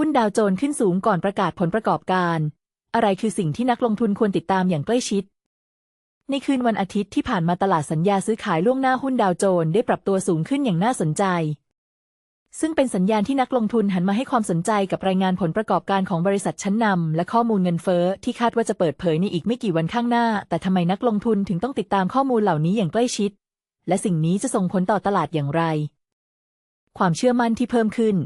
หุ้นดาวโจนส์ขึ้นสูงก่อนประกาศผลประกอบการ อะไรคือสิ่งที่นักลงทุนควรติดตามอย่างใกล้ชิด ในคืนวันอาทิตย์ที่ผ่านมาตลาดสัญญาซื้อขายล่วงหน้าหุ้นดาวโจนส์ได้ปรับตัวสูงขึ้นอย่างน่าสนใจ ซึ่งเป็นสัญญาณที่นักลงทุนหันมาให้ความสนใจกับรายงานผลประกอบการของบริษัทชั้นนำและข้อมูลเงินเฟ้อที่คาดว่าจะเปิดเผยในอีกไม่กี่วันข้างหน้า แต่ทำไมนักลงทุนถึงต้องติดตามข้อมูลเหล่านี้อย่างใกล้ชิด และสิ่งนี้จะส่งผลต่อตลาดอย่างไร ความเชื่อมั่นที่เพิ่มขึ้น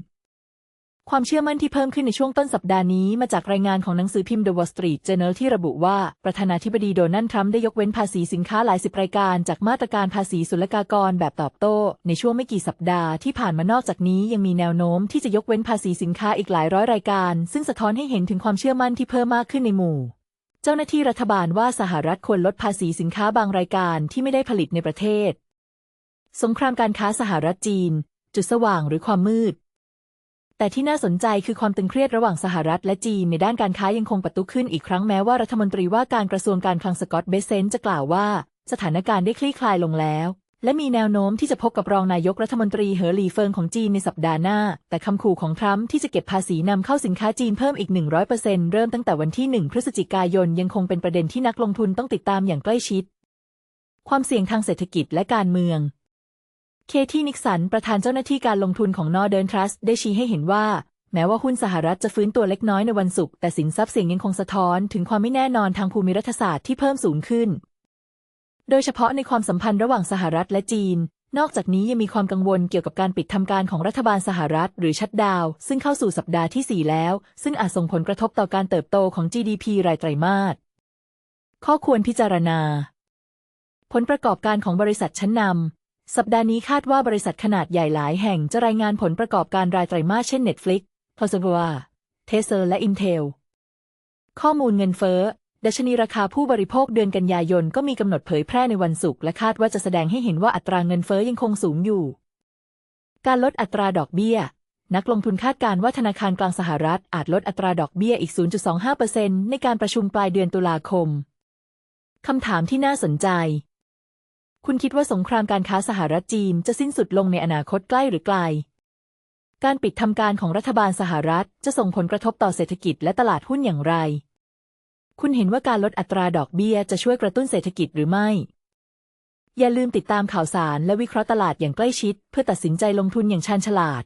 ความเชื่อมั่นที่เพิ่มขึ้นในช่วงต้นสัปดาห์นี้มาจากรายงานของหนังสือพิมพ์ The Wall Street Journal ที่ระบุว่า ประธานาธิบดีโดนัลด์ทรัมป์ได้ยกเว้นภาษีสินค้าหลายสิบรายการจากมาตรการภาษีศุลกากรแบบตอบโต้ ในช่วงไม่กี่สัปดาห์ที่ผ่านมานอกจากนี้ยังมีแนวโน้มที่จะยกเว้นภาษีสินค้าอีกหลายร้อยรายการ ซึ่งสะท้อนให้เห็นถึงความเชื่อมั่นที่เพิ่มมากขึ้นในหมู่เจ้าหน้าที่รัฐบาลว่าสหรัฐควรลดภาษีสินค้าบางรายการที่ไม่ได้ผลิตในประเทศ สงครามการค้าสหรัฐจีน จุดสว่างหรือความมืด แต่ที่น่าสนใจคือความตึงเครียดระหว่างสหรัฐและจีนในด้านการค้ายังคงปะทุขึ้นอีกครั้งแม้ว่ารัฐมนตรีว่าการกระทรวงการคลังสกอตเบเซนจะกล่าวว่า สถานการณ์ได้คลี่คลายลงแล้ว และมีแนวโน้มที่จะพบกับรองนายกรัฐมนตรีเหอหลีเฟิงของจีนในสัปดาห์หน้า แต่คำขู่ของทรัมป์ที่จะเก็บภาษีนำเข้าสินค้าจีนเพิ่มอีก 100%เริ่มตั้งแต่วันที่ 1 พฤศจิกายนยังคงเป็นประเด็นที่นักลงทุนต้องติดตามอย่างใกล้ชิด ความเสี่ยงทางเศรษฐกิจและการเมือง เคที่นิกสันประธานเจ้าหน้าที่การลงทุนของ Northern Trust ได้ชี้ให้เห็นว่า แม้ว่าหุ้นสหรัฐจะฟื้นตัวเล็กน้อยในวันศุกร์แต่สินทรัพย์เสี่ยงยังคงสะท้อนถึงความไม่แน่นอนทางภูมิรัฐศาสตร์ที่เพิ่มสูงขึ้น โดยเฉพาะในความสัมพันธ์ระหว่างสหรัฐและจีน นอกจากนี้ยังมีความกังวลเกี่ยวกับการปิดทำการของรัฐบาลสหรัฐหรือชัดดาว ซึ่งเข้าสู่สัปดาห์ที่ 4 แล้ว ซึ่งอาจส่งผลกระทบต่อการเติบโตของ GDP รายไตรมาสข้อควรพิจารณา ผลประกอบการของบริษัทชั้นนำ สัปดาห์นี้คาดว่าบริษัทขนาดใหญ่หลายแห่งจะรายงานผลประกอบการรายไตรมาสเช่น Netflix p o s o v a t e s l a และ Intel ข้อมูลเงินเฟ้อ ดัชนีราคาผู้บริโภคเดือนกันยายนก็มีกำหนดเผยแพร่ในวันศุกร์และคาดว่าจะแสดงให้เห็นว่าอัตราเงินเฟ้อยังคงสูงอยู่ การลดอัตราดอกเบี้ย นักลงทุนคาดการณ์ว่าธนาคารกลางสหรัฐอาจลดอัตราดอกเบี้ยอีก 0.25%ในการประชุมปลายเดือนตุลาคม คำถามที่น่าสนใจ คุณคิดว่าสงครามการค้าสหรัฐจีนจะสิ้นสุดลงในอนาคตใกล้หรือไกล การปิดทำการของรัฐบาลสหรัฐจะส่งผลกระทบต่อเศรษฐกิจและตลาดหุ้นอย่างไร คุณเห็นว่าการลดอัตราดอกเบี้ยจะช่วยกระตุ้นเศรษฐกิจหรือไม่ อย่าลืมติดตามข่าวสารและวิเคราะห์ตลาดอย่างใกล้ชิด เพื่อตัดสินใจลงทุนอย่างชาญฉลาด